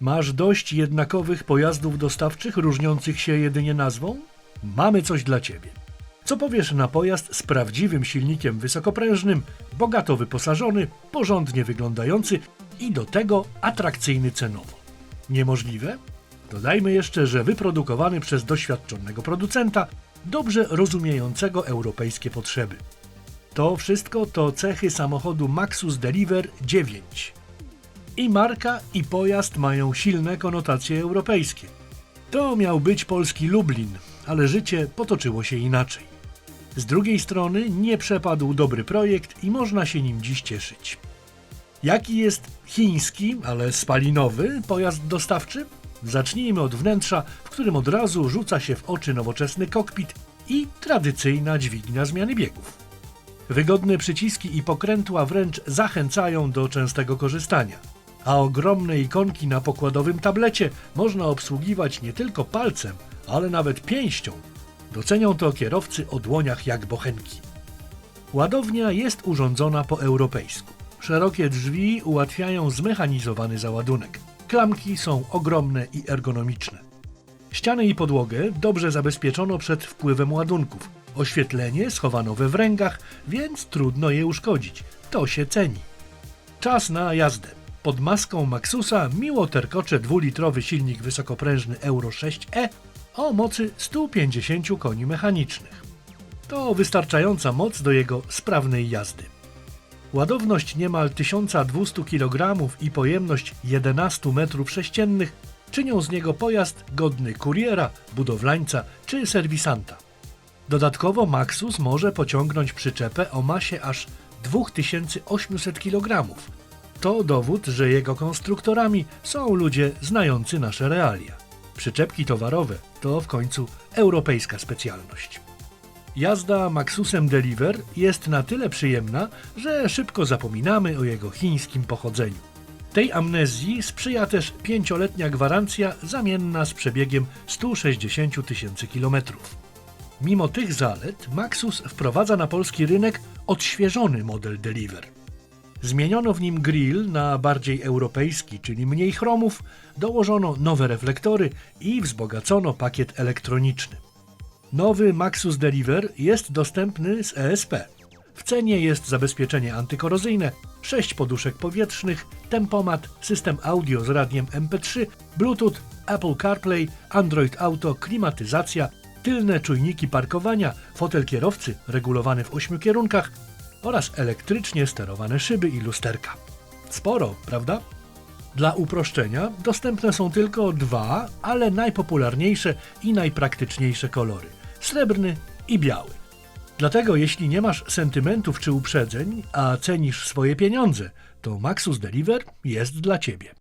Masz dość jednakowych pojazdów dostawczych różniących się jedynie nazwą? Mamy coś dla Ciebie. Co powiesz na pojazd z prawdziwym silnikiem wysokoprężnym, bogato wyposażony, porządnie wyglądający i do tego atrakcyjny cenowo? Niemożliwe? Dodajmy jeszcze, że wyprodukowany przez doświadczonego producenta, dobrze rozumiejącego europejskie potrzeby. To wszystko to cechy samochodu Maxus Deliver 9. I marka, i pojazd mają silne konotacje europejskie. To miał być polski Lublin, ale życie potoczyło się inaczej. Z drugiej strony nie przepadł dobry projekt i można się nim dziś cieszyć. Jaki jest chiński, ale spalinowy pojazd dostawczy? Zacznijmy od wnętrza, w którym od razu rzuca się w oczy nowoczesny kokpit i tradycyjna dźwignia zmiany biegów. Wygodne przyciski i pokrętła wręcz zachęcają do częstego korzystania, a ogromne ikonki na pokładowym tablecie można obsługiwać nie tylko palcem, ale nawet pięścią. Docenią to kierowcy o dłoniach jak bochenki. Ładownia jest urządzona po europejsku. Szerokie drzwi ułatwiają zmechanizowany załadunek. Klamki są ogromne i ergonomiczne. Ściany i podłogę dobrze zabezpieczono przed wpływem ładunków. Oświetlenie schowano we wręgach, więc trudno je uszkodzić. To się ceni. Czas na jazdę. Pod maską Maxusa miło terkocze dwulitrowy silnik wysokoprężny Euro 6e o mocy 150 koni mechanicznych. To wystarczająca moc do jego sprawnej jazdy. Ładowność niemal 1200 kg i pojemność 11 m3 czynią z niego pojazd godny kuriera, budowlańca czy serwisanta. Dodatkowo Maxus może pociągnąć przyczepę o masie aż 2800 kg. To dowód, że jego konstruktorami są ludzie znający nasze realia. Przyczepki towarowe to w końcu europejska specjalność. Jazda Maxusem Deliver jest na tyle przyjemna, że szybko zapominamy o jego chińskim pochodzeniu. Tej amnezji sprzyja też pięcioletnia gwarancja zamienna z przebiegiem 160 000 tysięcy kilometrów. Mimo tych zalet, Maxus wprowadza na polski rynek odświeżony model Deliver. Zmieniono w nim grill na bardziej europejski, czyli mniej chromów, dołożono nowe reflektory i wzbogacono pakiet elektroniczny. Nowy Maxus Deliver jest dostępny z ESP. W cenie jest zabezpieczenie antykorozyjne, 6 poduszek powietrznych, tempomat, system audio z radiem MP3, Bluetooth, Apple CarPlay, Android Auto, klimatyzacja, tylne czujniki parkowania, fotel kierowcy regulowany w 8 kierunkach oraz elektrycznie sterowane szyby i lusterka. Sporo, prawda? Dla uproszczenia dostępne są tylko dwa, ale najpopularniejsze i najpraktyczniejsze kolory: srebrny i biały. Dlatego, jeśli nie masz sentymentów czy uprzedzeń, a cenisz swoje pieniądze, to Maxus Deliver jest dla ciebie.